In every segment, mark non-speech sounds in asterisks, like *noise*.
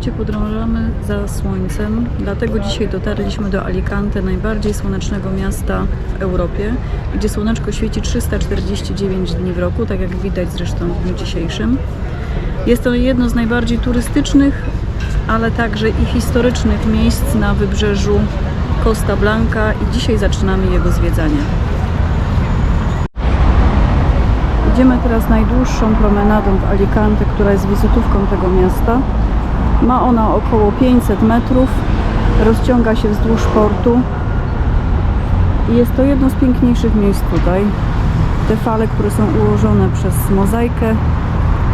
Jak wiecie, podążamy za słońcem, dlatego dzisiaj dotarliśmy do Alicante, najbardziej słonecznego miasta w Europie, gdzie słoneczko świeci 349 dni w roku, tak jak widać zresztą w dniu dzisiejszym. Jest to jedno z najbardziej turystycznych, ale także i historycznych miejsc na wybrzeżu Costa Blanca i dzisiaj zaczynamy jego zwiedzanie. Idziemy teraz najdłuższą promenadą w Alicante, która jest wizytówką tego miasta. Ma ona około 500 metrów, rozciąga się wzdłuż portu i jest to jedno z piękniejszych miejsc tutaj. Te fale, które są ułożone przez mozaikę,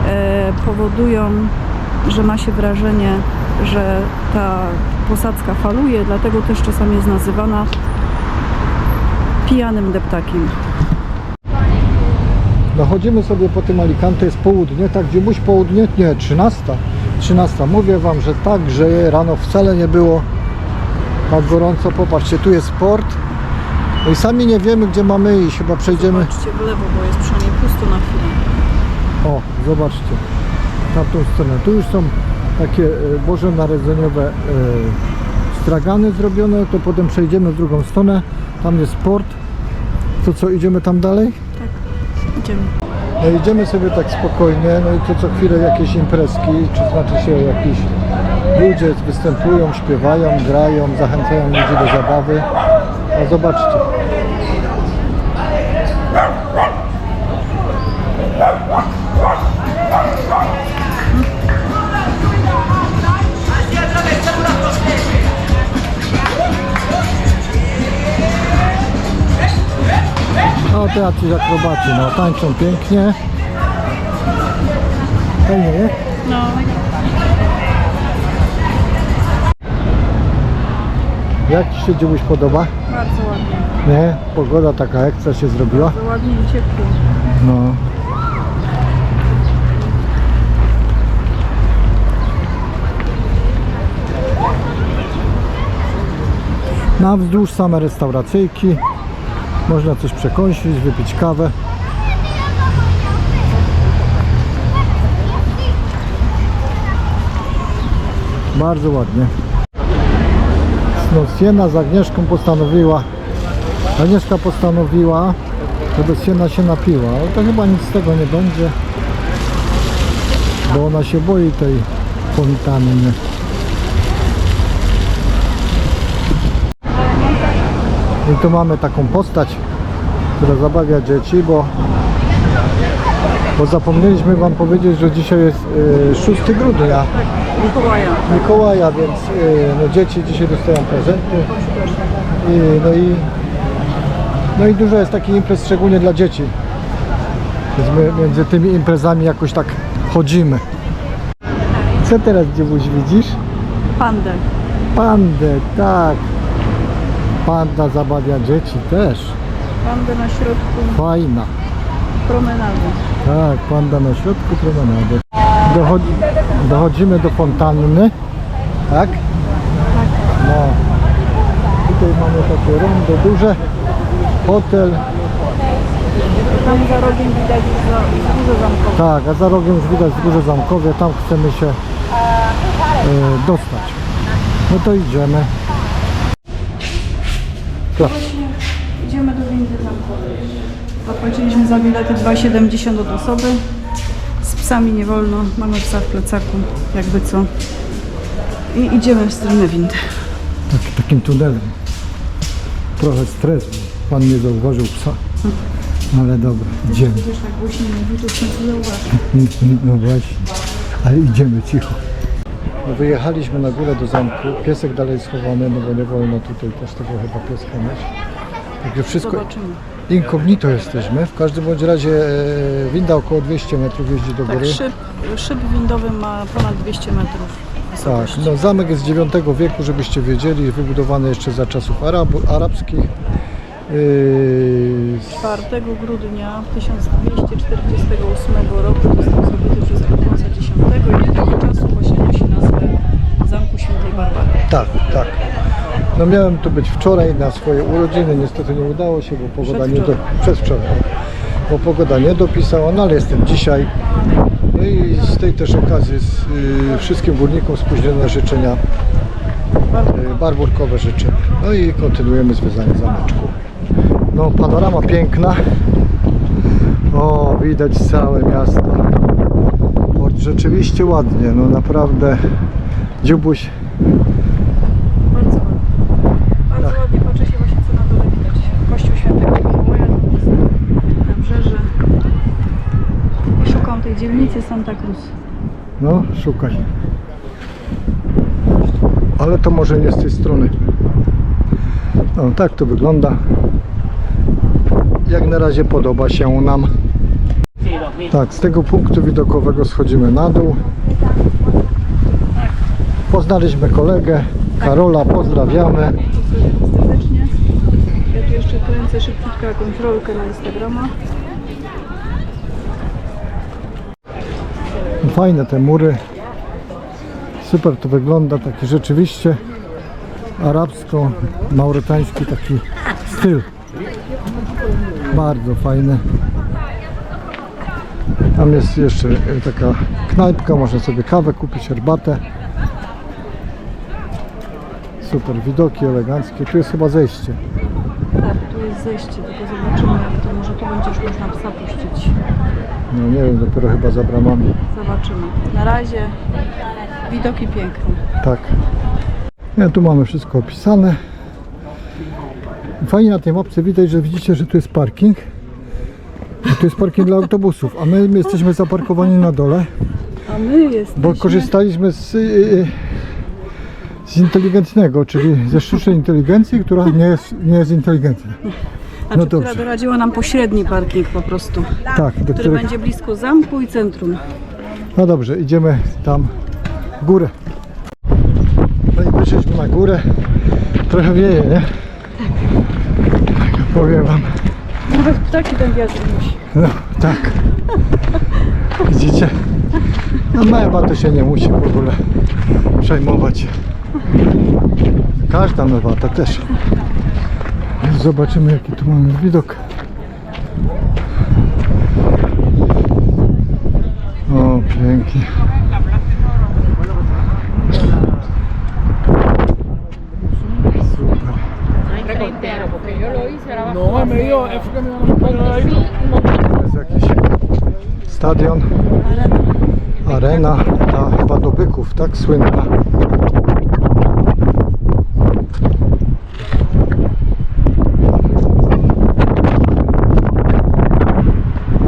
e, powodują, że ma się wrażenie, że ta posadzka faluje, dlatego też czasami jest nazywana pijanym deptakiem. Dochodzimy sobie po tym Alicante, jest południe, tak gdzie muś południe, nie, 13. 13. Mówię Wam, że tak grzeje, rano wcale nie było tak gorąco. Popatrzcie, tu jest port. No i sami nie wiemy, gdzie mamy iść. Chyba przejdziemy. Zobaczcie w lewo, bo jest przynajmniej pusto na chwilę. O, zobaczcie. Na tą stronę. Tu już są takie e, bożonarodzeniowe e, stragany zrobione. To potem przejdziemy w drugą stronę. Tam jest port. To co, idziemy tam dalej? Idziemy. No idziemy sobie tak spokojnie, no i to co chwilę jakieś imprezki, czy znaczy się jakiś ludzie występują, śpiewają, grają, zachęcają ludzi do zabawy. A zobaczcie. No to jacyś akrobaci, no tańczą pięknie. Fajnie, nie? No, Jak Ci się dziełuś podoba? bardzo ładnie. Nie? Pogoda taka ekstra się zrobiła. Bardzo ładnie i ciepło. No. Na wzdłuż same restauracyjki. Można coś przekąsić, wypić kawę. Bardzo ładnie. No, Siena z Agnieszką postanowiła Agnieszka postanowiła, żeby Siena się napiła, ale to chyba nic z tego nie będzie, bo ona się boi tej fontanny. I tu mamy taką postać, która zabawia dzieci, bo, bo zapomnieliśmy Wam powiedzieć, że dzisiaj jest y, 6 grudnia, Mikołaja. Mikołaja, więc y, no, dzieci dzisiaj dostają prezenty. I, no, i, no i dużo jest takich imprez, szczególnie dla dzieci. Więc my między tymi imprezami jakoś tak chodzimy. Co teraz dziewuś widzisz? Pandę. Pandę, tak. Panda zabawia dzieci też. Pandę na środku Fajna. promenady. Tak, panda na środku promenady. Dochodzi, dochodzimy do fontanny, tak? No. Tutaj mamy takie rondo duże, hotel, Tam za rogiem widać wzgórze zamkowe. tak, a za rogiem już widać wzgórze zamkowie, tam chcemy się e, dostać. No to idziemy. Tak. Idziemy do windy zamkowej. Zapłaciliśmy za bilety 2,70 od osoby. Z psami nie wolno, mamy psa w plecaku, jakby co. I idziemy w stronę windy. Tak, takim tunelem. Trochę stres, bo pan nie zauważył psa. Ale dobra, idziemy. Wiesz, tak głośno mówi, to końcu zauważy. *laughs* No właśnie, ale idziemy cicho. No wyjechaliśmy na górę do zamku. Piesek dalej schowany, no bo nie wolno tutaj też tego chyba pieska mieć. Także wszystko Zobaczymy. incognito jesteśmy. W każdym bądź razie e, winda około 200 metrów jeździ do Tak, góry. szyb, szyb windowy ma ponad 200 metrów Tak, wysokości. no zamek jest z IX wieku, żebyście wiedzieli, wybudowany jeszcze za czasów Arabu, arabskich. Yy, 4 grudnia 1248 roku został zdobyty przez Alfonsa X i od tego czasu właśnie nosi nazwę Świętej Barbary. Tak, tak. No miałem tu być wczoraj na swoje urodziny, niestety nie udało się, bo pogoda nie do... Przedwczoraj. Przedwczoraj. Bo pogoda nie dopisała, no ale jestem dzisiaj. i z tej też okazji z, y, wszystkim górnikom spóźnione życzenia, y, barburkowe życzę. No i kontynuujemy zwiedzanie zameczku. No panorama piękna. O, widać całe miasto. Rzeczywiście ładnie, no naprawdę. Dziubuś, Bardzo ładnie. Bardzo ładnie patrzy się właśnie co na dole widać. Kościół Świętego Mikołaja Nabrzeże. I szukam tej dzielnicy Santa Cruz. no szukaj. Ale to może nie z tej strony. No tak to wygląda. Jak na razie podoba się nam. Tak, z tego punktu widokowego schodzimy na dół. Poznaliśmy kolegę Karola, pozdrawiamy. Pozdrawiam serdecznie. Ja tu jeszcze kręcę szybciutko jakąś rolkę na Instagrama. Fajne te mury. Super to wygląda, taki rzeczywiście arabsko-mauretański taki styl. Bardzo fajny. Tam jest jeszcze taka knajpka, można sobie kawę kupić, herbatę. Super, widoki eleganckie. Tu jest chyba zejście. Tak, tu jest zejście, tylko zobaczymy jak to może tu będzie już można psa puścić. No nie wiem, dopiero chyba za bramami. Zobaczymy. Na razie widoki piękne. Tak. Nie, tu mamy wszystko opisane. Fajnie na tej mapce widać, że widzicie, że tu jest parking. I tu jest parking dla autobusów, a my, my jesteśmy zaparkowani na dole, A my jesteśmy... bo korzystaliśmy z, y, y, z inteligentnego, czyli ze sztucznej inteligencji, która nie jest, nie jest inteligentna. Znaczy, no która dobrze. doradziła nam pośredni parking po prostu, Tak, do który będzie blisko zamku i centrum. No dobrze, idziemy tam w górę. No i wyszliśmy na górę. Trochę wieje, nie? Powiem wam. Nawet ptaki ten wiatr musi. No tak. Widzicie? No mewa to się nie musi w ogóle przejmować. Każda mewata też. Zobaczymy jaki tu mamy widok. O, pięknie. No, me dio, es que me van a poner ahí. To jest jakiś stadion, arena, ta chyba do byków, tak? Słynna.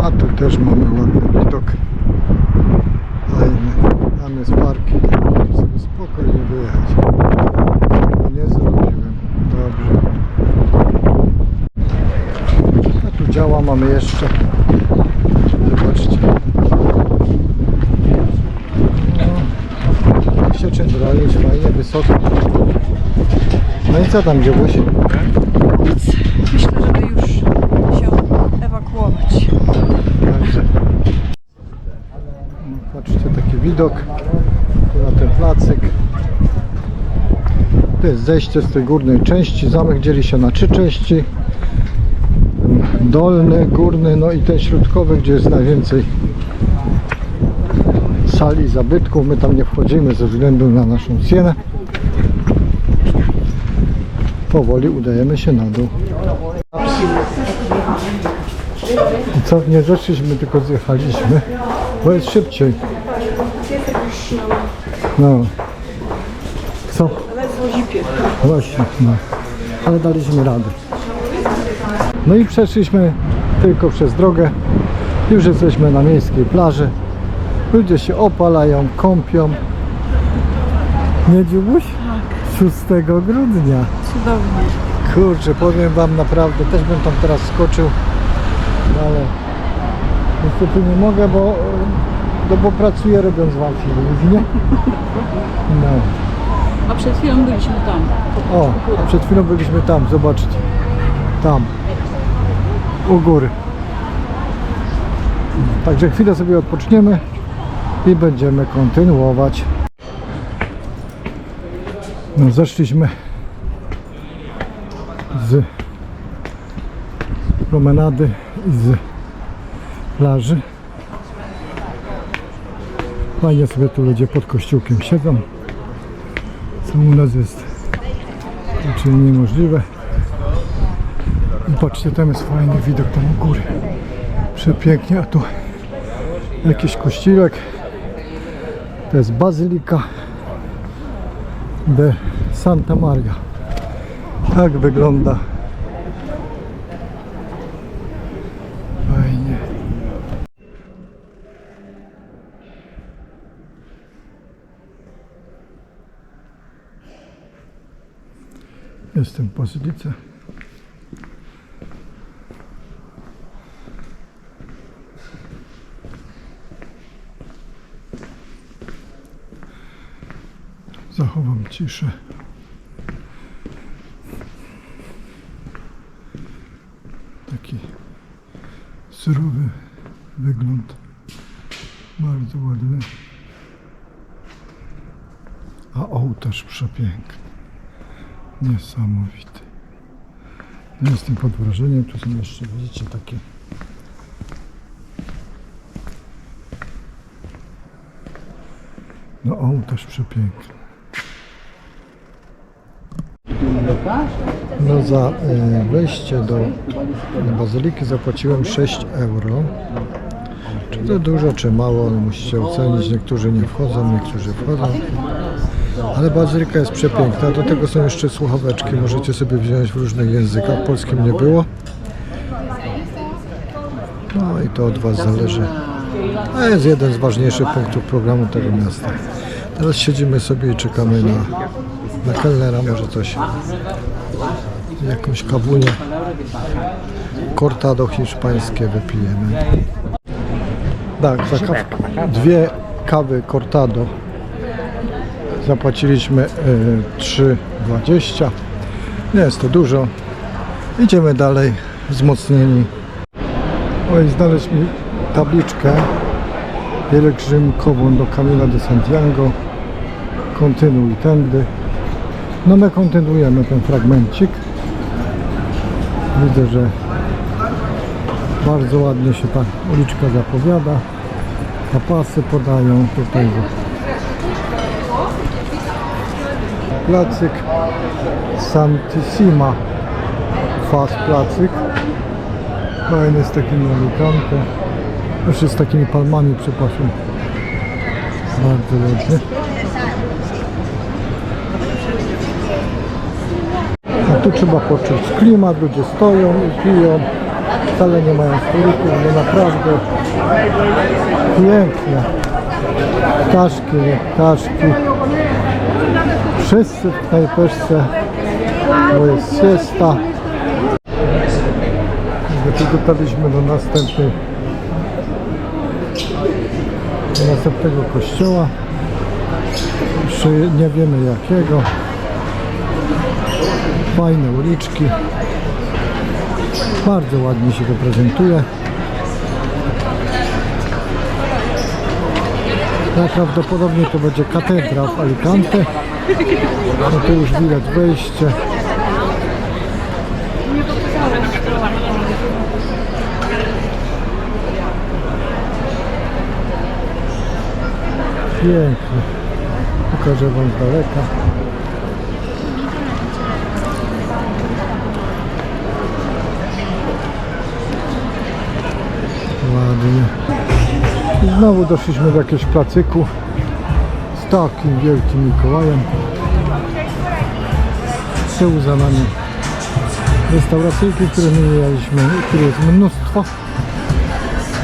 A tu też mamy ładny widok. Jest parking. Możemy sobie spokojnie wyjechać. Nie zrobiłem. Dobrze. A tu działa mamy jeszcze. Zobaczcie. No, się czym broić, fajnie, wysoko. No i co tam dzieło się? Myślę, żeby już się ewakuować. Także. Patrzcie, taki widok. Placyk. To jest zejście z tej górnej części. Zamek dzieli się na trzy części. Dolny, górny, no i ten środkowy, gdzie jest najwięcej sali zabytków. My tam nie wchodzimy ze względu na naszą cenę. Powoli udajemy się na dół. I co? Nie zeszliśmy, tylko zjechaliśmy, bo jest szybciej. No. Co? Właśnie, no. Ale daliśmy radę. No i przeszliśmy tylko przez drogę. Już jesteśmy na miejskiej plaży. Ludzie się opalają, kąpią. Nie dziubuś? Tak. 6 grudnia. Cudownie. Kurczę, powiem Wam naprawdę, też bym tam teraz skoczył, no ale niestety nie mogę, bo, no bo pracuję robiąc Wam film, nie? No. A przed chwilą byliśmy tam. O, a przed chwilą byliśmy tam, zobaczcie. Tam. U góry. Także chwilę sobie odpoczniemy i będziemy kontynuować. No, zeszliśmy z promenady i z plaży. Fajnie sobie tu ludzie pod kościółkiem siedzą. Co u nas jest raczej niemożliwe. I patrzcie, tam jest fajny widok tam u góry. Przepięknie, a tu jakiś kościółek. To jest Bazylika de Santa Maria. Tak wygląda. Fajnie. Jestem w Bazylice. Zachowam ciszę. Taki surowy wygląd. Bardzo ładny. A ołtarz przepiękny. Niesamowity. Ja jestem pod wrażeniem. Tu są jeszcze, widzicie, takie no ołtarz przepiękny. No za e, wejście do bazyliki zapłaciłem 6 euro. Czy to dużo, czy mało, musicie ocenić. Niektórzy nie wchodzą, niektórzy wchodzą. Ale bazylika jest przepiękna. Do tego są jeszcze słuchaweczki. Możecie sobie wziąć w różnych językach. Polskim nie było. No i to od Was zależy. A jest jeden z ważniejszych punktów programu tego miasta. Teraz siedzimy sobie i czekamy na, na kelnera. Może coś, jakąś kawunię. Cortado hiszpańskie wypijemy. Tak, za kaw... dwie kawy Cortado zapłaciliśmy y, 3,20. Nie jest to dużo. Idziemy dalej, wzmocnieni. Oj, znaleźć mi tabliczkę pielgrzymkową do Camina de Santiago. Kontynuuj tędy. No my kontynuujemy ten fragmencik. Widzę, że bardzo ładnie się ta uliczka zapowiada. Zapasy podają tutaj. Placyk Santissima Fast Placyk. Fajny z takim Alicante. Jeszcze z takimi palmami, przepraszam. Bardzo ładnie. A tu trzeba poczuć klimat, ludzie stoją i piją. Wcale nie mają stolików, no naprawdę piękne. Ptaszki, nie ptaszki. Wszyscy w knajpeczce, bo jest siesta. Przygotowaliśmy do następnej do następnego kościoła. Jeszcze nie wiemy jakiego. Fajne uliczki. Bardzo ładnie się to prezentuje. Najprawdopodobniej to będzie katedra w Alicante. No tu już widać wejście. Pięknie. Pokażę Wam z daleka. Ładnie. I znowu doszliśmy do jakiegoś placyku z takim wielkim Mikołajem. Z tyłu za nami restauracyjki, które my mieliśmy, które jest mnóstwo.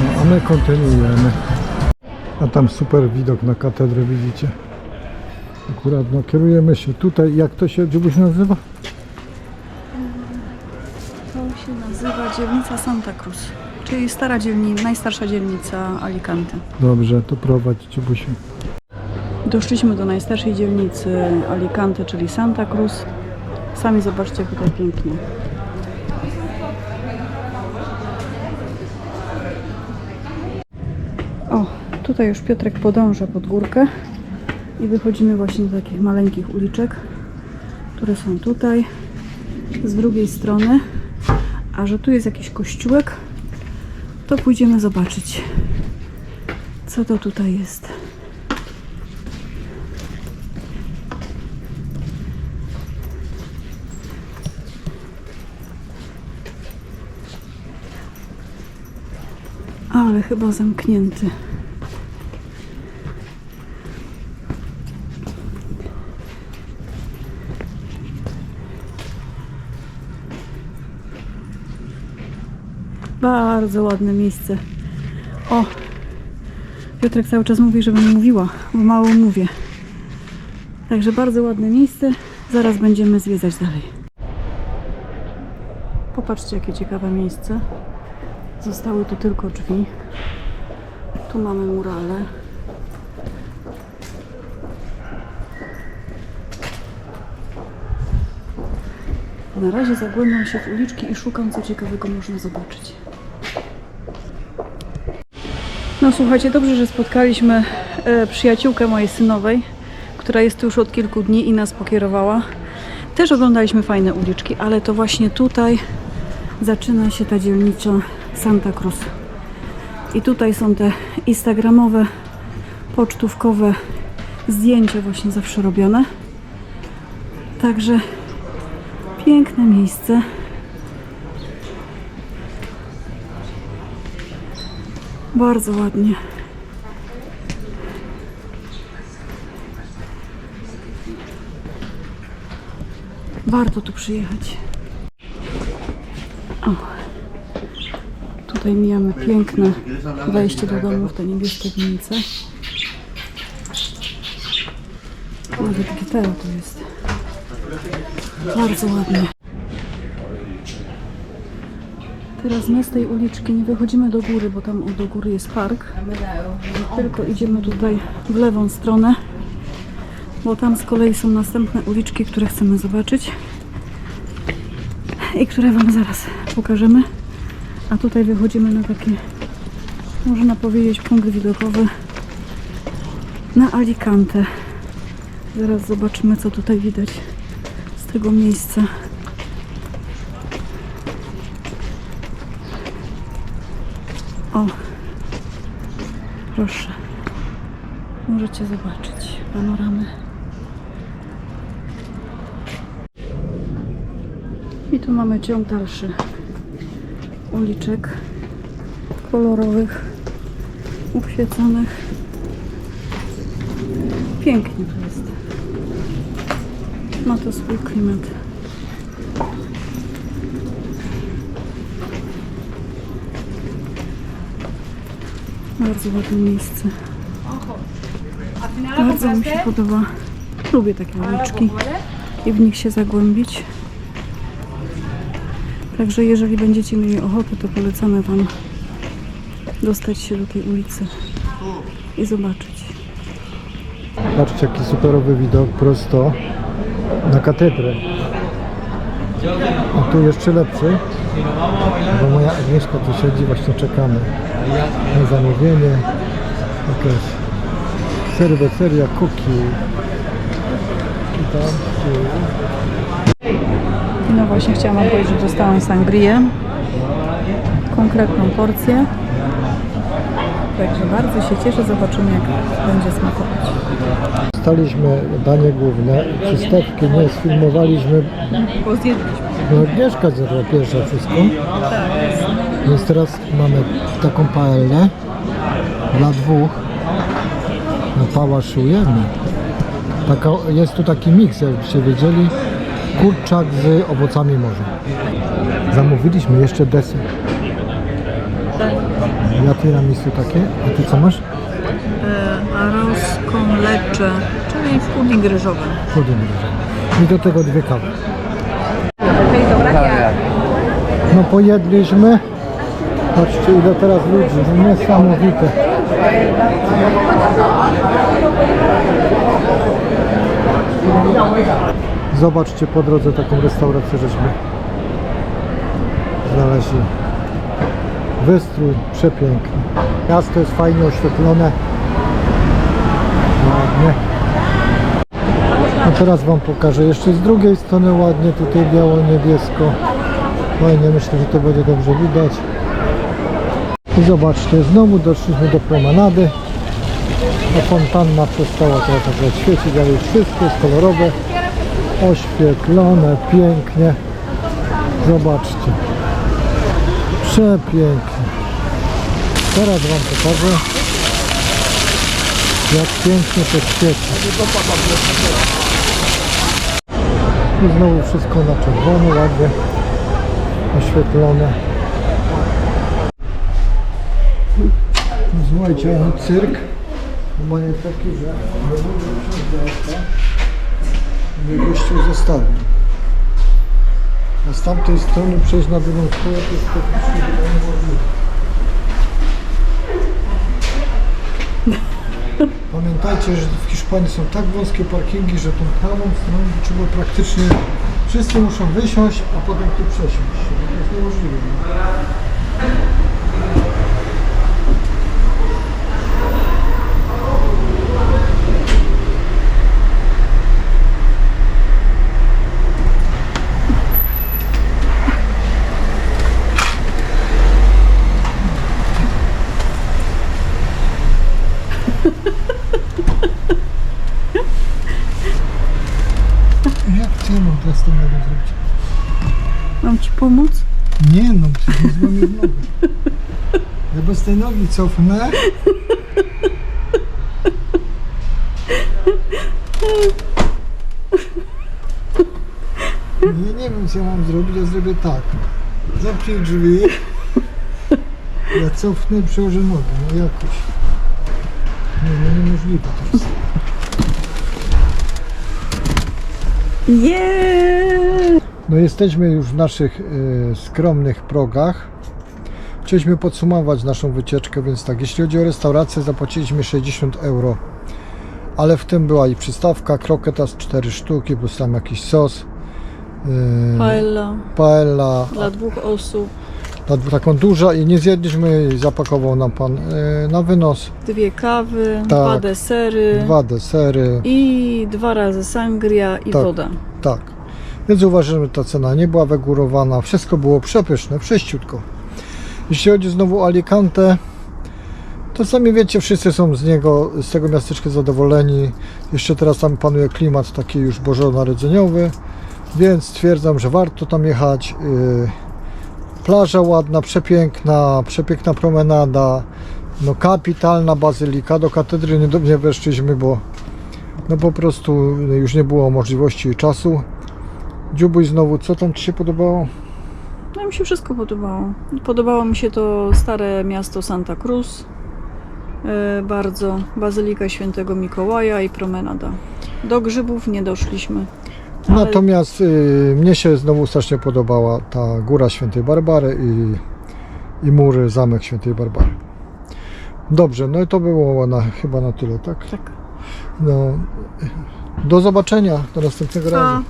No, a my kontynuujemy. A tam super widok na katedrę widzicie. Akurat no, kierujemy się tutaj. Jak to się Dziubuś nazywa? To się nazywa dzielnica Santa Cruz, czyli stara dzielni, najstarsza dzielnica Alicante. Dobrze, to prowadź Dziubusiu. Doszliśmy do najstarszej dzielnicy Alicante, czyli Santa Cruz. Sami zobaczcie jak tutaj pięknie. O, tutaj już Piotrek podąża pod górkę i wychodzimy właśnie do takich maleńkich uliczek, które są tutaj z drugiej strony. A że tu jest jakiś kościółek, to pójdziemy zobaczyć, co to tutaj jest. Ale chyba zamknięty. Bardzo ładne miejsce. O! Piotrek cały czas mówi, żebym mówiła, bo mało mówię. Także bardzo ładne miejsce. Zaraz będziemy zwiedzać dalej. Popatrzcie, jakie ciekawe miejsce. Zostały tu tylko drzwi. Tu mamy murale. Na razie zagłębiam się w uliczki i szukam, co ciekawego można zobaczyć. No słuchajcie, dobrze, że spotkaliśmy e, przyjaciółkę mojej synowej, która jest tu już od kilku dni i nas pokierowała. Też oglądaliśmy fajne uliczki, ale to właśnie tutaj zaczyna się ta dzielnicza Santa Cruz. I tutaj są te instagramowe, pocztówkowe zdjęcia właśnie zawsze robione. Także piękne miejsce. Bardzo ładnie. Warto tu przyjechać. O. Tutaj mijamy piękne wejście do domu w te niebieskie winnice. Nawet gitara tu jest. Bardzo ładnie. Teraz my z tej uliczki nie wychodzimy do góry, bo tam do góry jest park. Tylko idziemy tutaj w lewą stronę, bo tam z kolei są następne uliczki, które chcemy zobaczyć i które Wam zaraz pokażemy. A tutaj wychodzimy na taki, można powiedzieć, punkt widokowy na Alicante. Zaraz zobaczymy, co tutaj widać z tego miejsca. O, proszę. Możecie zobaczyć panoramę. I tu mamy ciąg dalszy uliczek kolorowych, uświeconych. Pięknie to jest. Ma to swój klimat. Bardzo ładne miejsce. Bardzo mi się podoba. Lubię takie uliczki i w nich się zagłębić. Także jeżeli będziecie mieli ochotę, to polecamy Wam dostać się do tej ulicy i zobaczyć. Patrzcie jaki superowy widok prosto na katedrę. A tu jeszcze lepszy, bo moja Agnieszka tu siedzi, właśnie czekamy na zamówienie. Jakaś serweteria cookie. I tam właśnie chciałam Wam powiedzieć, że dostałam sangrię. Konkretną porcję. Także bardzo się cieszę. Zobaczymy jak będzie smakować. Staliśmy danie główne, przystawki nie sfilmowaliśmy, Bo zjedliśmy. bo Agnieszka zjadła pierwsza wszystko. Więc teraz mamy taką paellę dla dwóch. No pałaszujemy. Taka, jest tu taki miks, jakbyście wiedzieli. Kurczak z owocami morza. Zamówiliśmy jeszcze deser. Ja tiramisu takie. A ty co masz? Arroz con leche, czyli pudding ryżowy. Pudding ryżowy. I do tego dwie kawy. No pojedliśmy. Patrzcie ile teraz ludzi. No niesamowite. Zobaczcie po drodze taką restaurację żeśmy znaleźli. Wystrój przepiękny. Miasto jest fajnie oświetlone. Ładnie. A teraz Wam pokażę jeszcze z drugiej strony ładnie, tutaj biało-niebiesko. Fajnie, myślę, że to będzie dobrze widać. I zobaczcie, znowu doszliśmy do promenady. A fontanna przestała teraz świecić, ale wszystko jest kolorowe, oświetlone, pięknie. Zobaczcie. Przepięknie. Teraz Wam pokażę, jak pięknie to świeci. I znowu wszystko na czerwono, ładnie oświetlone. Słuchajcie, cyrk mają taki, że nie mogę wsiąść do auta, mnie gościu zostawił. A z tamtej strony przejść na drugą stronę to jest praktycznie. Pamiętajcie, że w Hiszpanii są tak wąskie parkingi, że tą prawą stroną trzeba praktycznie wszyscy muszą wysiąść, a potem tu przesiąść. To jest niemożliwe. no. Jak ty mam teraz to mogę zrobić? Mam Ci pomóc? Nie no, przecież nie złamię w nogę. Tej nogi cofnę. Ja nie wiem co ja mam zrobić, ja zrobię tak. Zamknij drzwi. Ja cofnę przełożę nogę, no jakoś. Nie, no niemożliwe to jest. Jeee! No jesteśmy już w naszych y, skromnych progach. Chcieliśmy podsumować naszą wycieczkę, więc tak, jeśli chodzi o restaurację, zapłaciliśmy 60 euro. Ale w tym była i przystawka, kroketas 4 sztuki, plus tam jakiś sos. y, Paella paella, dla dwóch osób, ta, taką duża i nie zjedliśmy, i zapakował nam pan y, na wynos. dwie kawy, Tak. dwa desery Dwa desery, i dwa razy sangria i Tak. woda. tak. Więc uważam, że ta cena nie była wygórowana. Wszystko było przepyszne, wszyściutko. Jeśli chodzi znowu o Alicante, to sami wiecie, wszyscy są z niego, z tego miasteczka zadowoleni. Jeszcze teraz tam panuje klimat taki już bożonarodzeniowy, więc stwierdzam, że warto tam jechać. Yy, Plaża ładna, przepiękna, przepiękna promenada, no kapitalna bazylika. Do katedry nie, nie weszliśmy, bo no po prostu już nie było możliwości i czasu. Dziubuj znowu, co tam Ci się podobało? No mi się wszystko podobało. Podobało mi się to stare miasto Santa Cruz. e, bardzo. Bazylika Świętego Mikołaja i promenada. Do grzybów nie doszliśmy. Ale- Natomiast y, mnie się znowu strasznie podobała ta góra Świętej Barbary i, i mury, zamek Świętej Barbary. Dobrze, no i to było na, chyba na tyle, tak? Tak. No, do zobaczenia do następnego razu.